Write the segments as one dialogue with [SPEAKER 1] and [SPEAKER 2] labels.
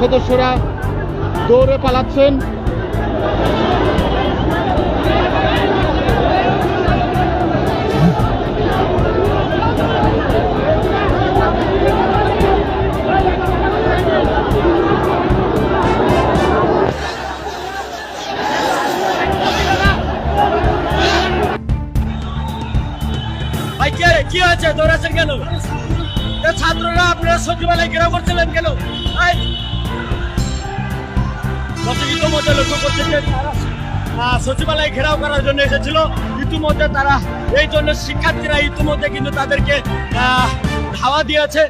[SPEAKER 1] সদস্যরা দৌড়ে পালাচ্ছেন।
[SPEAKER 2] কি হয়েছে? দৌড়াচ্ছেন কেন? ছাত্ররা আপনারা সচিবালয় ঘেরাও করছিলেন কেন! ইতিমধ্যে লক্ষ্য করছে যে তারা সচিবালয় ঘেরাও করার জন্য এসেছিল। ইতিমধ্যে তারা এই জন্য শিক্ষার্থীরা ইতিমধ্যে কিন্তু তাদেরকে ধাওয়া দিয়েছে।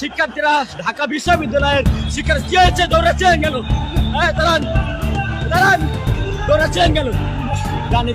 [SPEAKER 2] শিক্ষার্থীরা ঢাকা বিশ্ববিদ্যালয়ের শিক্ষার্থী হয়েছে? দৌড়াচ্ছেন গেল হ্যাঁ দাঁড়ান দাঁড়ান। দৌড়াচ্ছেন কেন জানি